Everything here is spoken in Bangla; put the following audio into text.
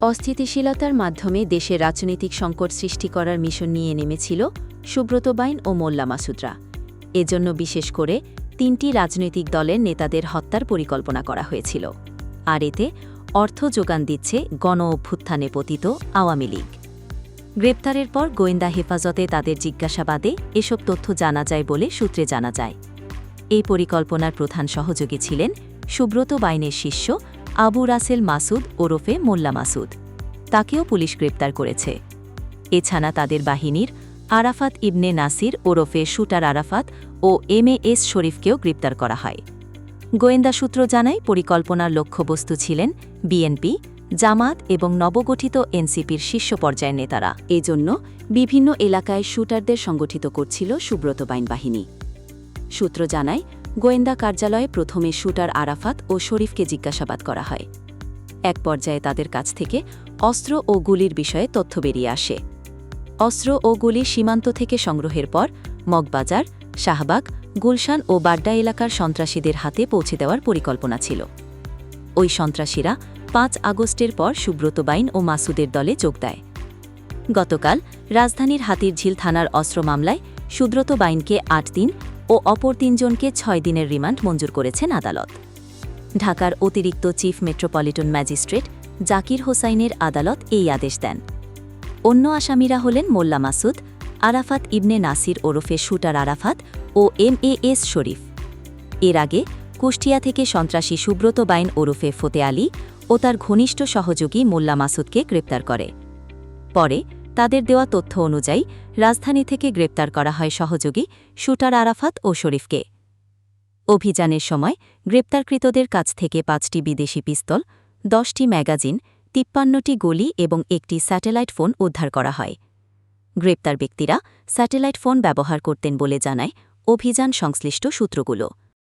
অস্থিতিশীলতার মাধ্যমে দেশে রাজনৈতিক সংকট সৃষ্টি করার মিশন নিয়ে নেমেছিল সুব্রত বাইন ও মোল্লা মাসুদরা। এজন্য বিশেষ করে তিনটি রাজনৈতিক দলের নেতাদের হত্যার পরিকল্পনা করা হয়েছিল। আর এতে অর্থ যোগান দিচ্ছে গণ অভ্যুত্থানে পতিত আওয়ামী লীগ। গ্রেপ্তারের পর গোয়েন্দা হেফাজতে তাদের জিজ্ঞাসাবাদে এসব তথ্য জানা যায় বলে সূত্রে জানা যায়। এই পরিকল্পনার প্রধান সহযোগী ছিলেন সুব্রত বাইনের শিষ্য আবু রাসেল মাসুদ ওরফে মোল্লা মাসুদ। তাকেও পুলিশ গ্রেপ্তার করেছে। এছাড়া তাদের বাহিনীর আরাফাত ইবনে নাসির ওরফে শুটার আরাফাত ও এম এস শরীফকেও গ্রেপ্তার করা হয়। গোয়েন্দা সূত্র জানায়, পরিকল্পনার লক্ষ্যবস্তু ছিলেন বিএনপি, জামাত এবং নবগঠিত এনসিপির শীর্ষ পর্যায়ের নেতারা। এজন্য বিভিন্ন এলাকায় শুটারদের সংগঠিত করছিল সুব্রত বাইন বাহিনী সূত্র জানায় গোয়েন্দা কার্যালয়ে প্রথমে শুটার আরাফাত ও শরীফকে জিজ্ঞাসাবাদ করা হয়। এক পর্যায়ে তাদের কাছ থেকে অস্ত্র ও গুলির বিষয়ে তথ্য বেরিয়ে আসে। অস্ত্র ও গুলি সীমান্ত থেকে সংগ্রহের পর মগবাজার, শাহবাগ, গুলশান ও বাড্ডা এলাকার সন্ত্রাসীদের হাতে পৌঁছে দেওয়ার পরিকল্পনা ছিল। ওই সন্ত্রাসীরা পাঁচ আগস্টের পর সুব্রত বাইন ও মাসুদের দলে যোগ দেয়। গতকাল রাজধানীর হাতিরঝিল থানার অস্ত্র মামলায় সুব্রত বাইনকে আট দিন ও অপর তিনজনকে ছয় দিনের রিমান্ড মঞ্জুর করেছেন আদালত। ঢাকার অতিরিক্ত চিফ মেট্রোপলিটন ম্যাজিস্ট্রেট জাকির হোসাইনের আদালত এই আদেশ দেন। অন্য আসামিরা হলেন মোল্লা মাসুদ, আরাফাত ইবনে নাসির ওরফে শুটার আরাফাত ও এম এ এস শরীফ। এর আগে কুষ্টিয়া থেকে সন্ত্রাসী সুব্রত বাইন ওরফে ফতে আলী ও তার ঘনিষ্ঠ সহযোগী মোল্লা মাসুদকে গ্রেপ্তার করে। পরে তাদের দেওয়া তথ্য অনুযায়ী, রাজধানী থেকে গ্রেপ্তার করা হয় সহযোগী শুটার আরাফাত ও শরীফকে। অভিযানের সময় গ্রেপ্তারকৃতদের কাছ থেকে পাঁচটি বিদেশি পিস্তল, দশটি ম্যাগাজিন, তিপ্পান্নটি গলি এবং একটি স্যাটেলাইট ফোন উদ্ধার করা হয়। গ্রেপ্তার ব্যক্তিরা স্যাটেলাইট ফোন ব্যবহার করতেন বলে জানায় অভিযান সংশ্লিষ্ট সূত্রগুলো।